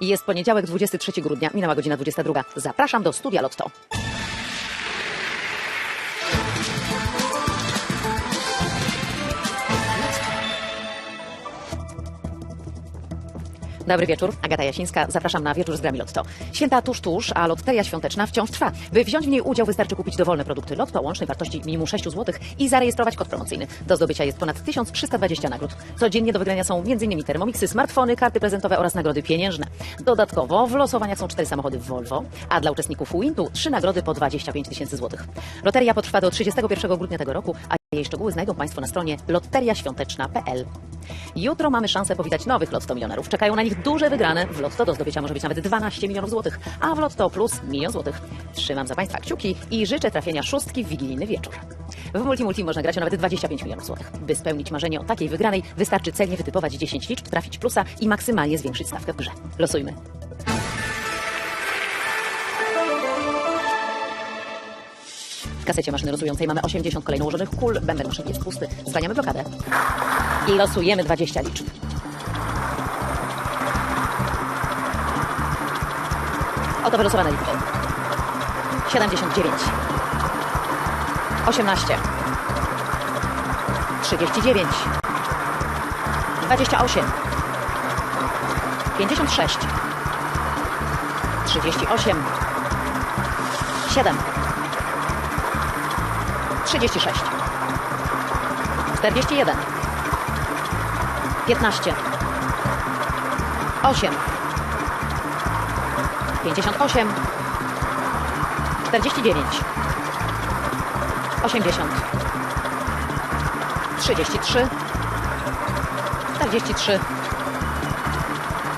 Jest poniedziałek, 23 grudnia, minęła godzina 22. Zapraszam do studia Lotto. Dobry wieczór, Agata Jasińska. Zapraszam na wieczór z grami Lotto. Święta tuż, tuż, a loteria świąteczna wciąż trwa. By wziąć w niej udział, wystarczy kupić dowolne produkty Lotto o łącznej wartości minimum 6 zł i zarejestrować kod promocyjny. Do zdobycia jest ponad 1320 nagród. Codziennie do wygrania są m.in. termomiksy, smartfony, karty prezentowe oraz nagrody pieniężne. Dodatkowo w losowaniach są cztery samochody Volvo, a dla uczestników Wintu trzy nagrody po 25 tysięcy złotych. Loteria potrwa do 31 grudnia tego roku, a jej szczegóły znajdą Państwo na stronie loteriaświąteczna.pl. Jutro mamy szansę powitać nowych Lotto milionerów. Czekają na nich duże wygrane. W Lotto do zdobycia może być nawet 12 milionów złotych, a w Lotto Plus milion złotych. Trzymam za Państwa kciuki i życzę trafienia szóstki w wigilijny wieczór. W Multi Multi można grać o nawet 25 milionów złotych. By spełnić marzenie o takiej wygranej, wystarczy celnie wytypować 10 liczb, trafić plusa i maksymalnie zwiększyć stawkę w grze. Losujmy. W kasecie maszyny losującej mamy 80 kolejno ułożonych kul, bęben maszyny jest pusty, zwaniamy blokadę i losujemy 20 liczb. Oto wylosowane liczby. 79 18 39 28 56 38 7 36 41 15 8 58 49 80 33 43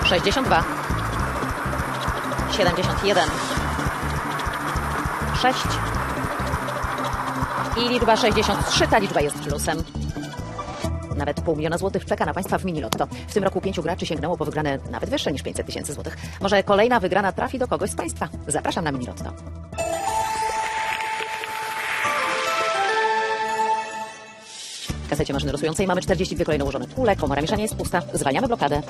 62 71 6 i liczba 63, ta liczba jest plusem. Nawet pół miliona złotych czeka na Państwa w mini lotto. W tym roku pięciu graczy sięgnęło po wygrane nawet wyższe niż 500 tysięcy złotych. Może kolejna wygrana trafi do kogoś z Państwa. Zapraszam na mini lotto. W kasecie maszyny losującej mamy 42 kolejno ułożone kule, komora mieszania jest pusta, zwalniamy blokadę,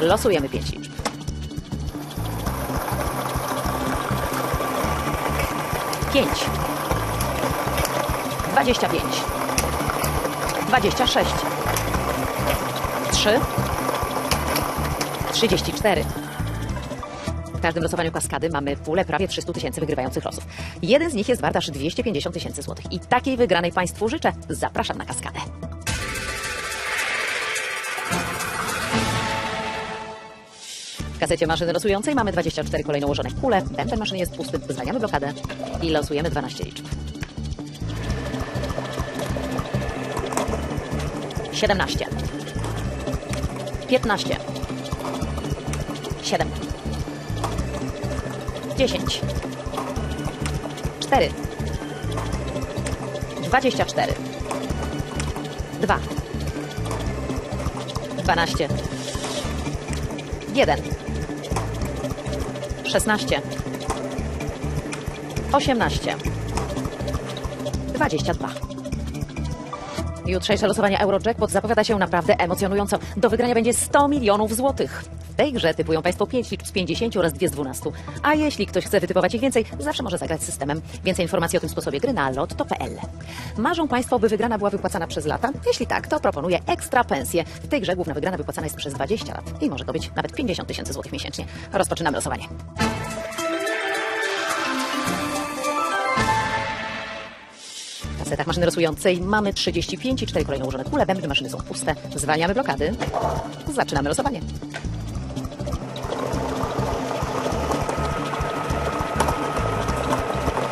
losujemy 5 liczb. Pięć. 25 26 3 34 W każdym losowaniu kaskady mamy pulę prawie 300 tysięcy wygrywających losów. Jeden z nich jest wart aż 250 tysięcy złotych. I takiej wygranej Państwu życzę. Zapraszam na kaskadę. W kasecie maszyny losującej mamy 24 kolejno ułożone kule. Bęben maszyny jest pusty. Zwalniamy blokadę i losujemy 12 liczb. 17 15 7 10 4 24 2 12 1 16 18 22 Jutrzejsze losowanie Eurojackpot zapowiada się naprawdę emocjonująco. Do wygrania będzie 100 milionów złotych. W tej grze typują Państwo 5 liczb z 50 oraz 2 z 12. A jeśli ktoś chce wytypować ich więcej, zawsze może zagrać systemem. Więcej informacji o tym sposobie gry na lotto.pl. Marzą Państwo, by wygrana była wypłacana przez lata? Jeśli tak, to proponuję ekstra pensję. W tej grze główna wygrana wypłacana jest przez 20 lat i może to być nawet 50 tysięcy złotych miesięcznie. Rozpoczynamy losowanie. W kasetach maszyny losującej mamy 35 i 4 kolejno ułożone kule, bębny maszyny są puste. Zwalniamy blokady. Zaczynamy losowanie.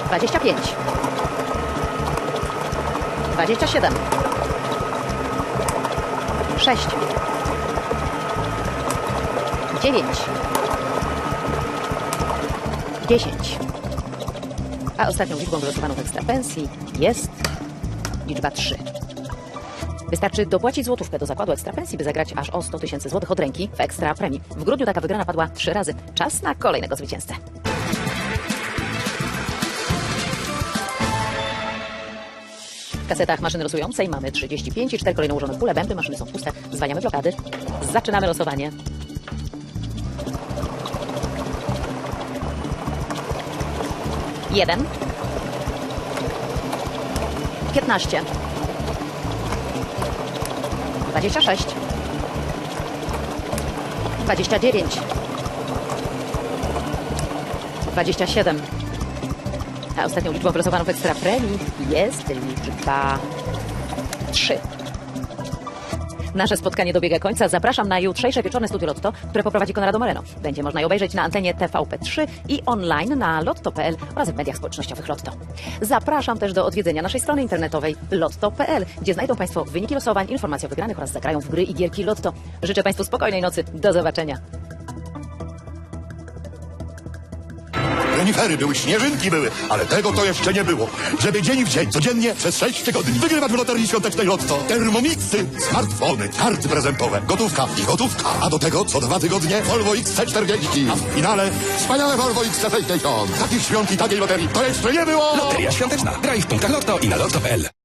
Dwadzieścia pięć. Dwadzieścia siedem. Sześć. Dziewięć. Dziesięć. A ostatnią liczbą wylosowaną w ekstra pensji jest liczba 3. Wystarczy dopłacić złotówkę do zakładu ekstra pensji, by zagrać aż o 100 tysięcy złotych od ręki w ekstra premii. W grudniu taka wygrana padła trzy razy. Czas na kolejnego zwycięzcę. W kasetach maszyny losującej mamy 35 i 4 kolejno ułożone pule, bębny, maszyny są puste. Zwalniamy blokady. Zaczynamy losowanie. Jeden. Piętnaście. Dwadzieścia sześć. Dwadzieścia dziewięć. Dwadzieścia siedem. A ostatnią liczbą wylosowaną w ekstra premii jest liczba trzy. Nasze spotkanie dobiega końca. Zapraszam na jutrzejsze wieczorne studio Lotto, które poprowadzi Konrado Moreno. Będzie można je obejrzeć na antenie TVP3 i online na lotto.pl oraz w mediach społecznościowych Lotto. Zapraszam też do odwiedzenia naszej strony internetowej lotto.pl, gdzie znajdą Państwo wyniki losowań, informacje o wygranych oraz zagrają w gry i gierki Lotto. Życzę Państwu spokojnej nocy. Do zobaczenia. Renifery były, śnieżynki były, ale tego to jeszcze nie było. Żeby dzień w dzień, codziennie, przez sześć tygodni wygrywać w loterii świątecznej Lotto. Termomiksy, smartfony, karty prezentowe, gotówka i gotówka. A do tego co dwa tygodnie Volvo XC40. A w finale wspaniałe Volvo XC60. Takich świąt i takiej loterii to jeszcze nie było! Loteria świąteczna. Graj w punktach Lotto i na lotto.pl.